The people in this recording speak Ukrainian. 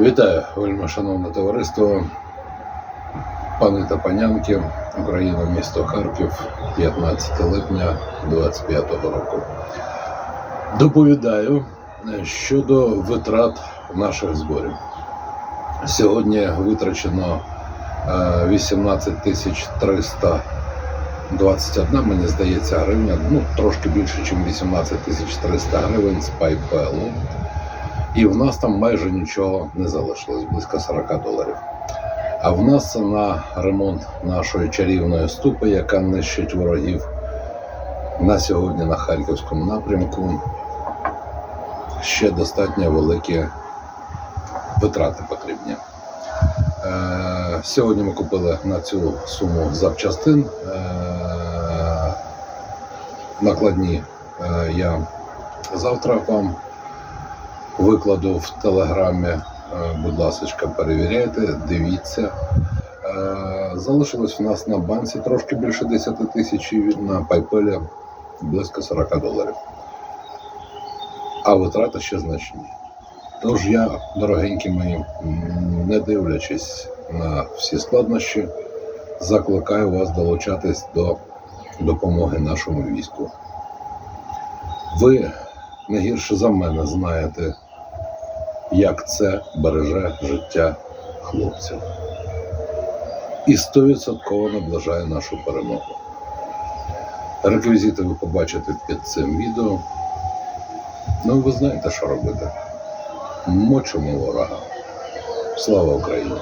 Вітаю, вельми шановне товариство, пани та панянки, Україна, місто Харків, 15 липня 25 року. Доповідаю е, щодо витрат наших зборів. Сьогодні витрачено е, 18 тисяч 321, мені здається, гривня, ну трошки більше, ніж 18 тисяч 300 гривень з PayPal. І в нас там майже нічого не залишилось, близько 40 доларів. А в нас на ремонт нашої чарівної ступи, яка нищить ворогів на сьогодні на Харківському напрямку, ще достатньо великі витрати потрібні. Е, Сьогодні ми купили на цю суму запчастин. Е, Накладні е, я завтра вам викладу в телеграмі. Е, Будь ласка, перевіряйте, дивіться. Е, Залишилось у нас на банці трошки більше 10 тисяч на пайпелі близько 40 доларів. А витрати ще значні. Тож я, дорогенькі мої, не дивлячись на всі складнощі, закликаю вас долучатись до допомоги нашому війську. Ви не гірше за мене знаєте, як це береже життя хлопців. І стовідсотково наближає нашу перемогу. Реквізити ви побачите під цим відео. Ну, ви знаєте, що робити. Мочимо ворога. Слава Україні!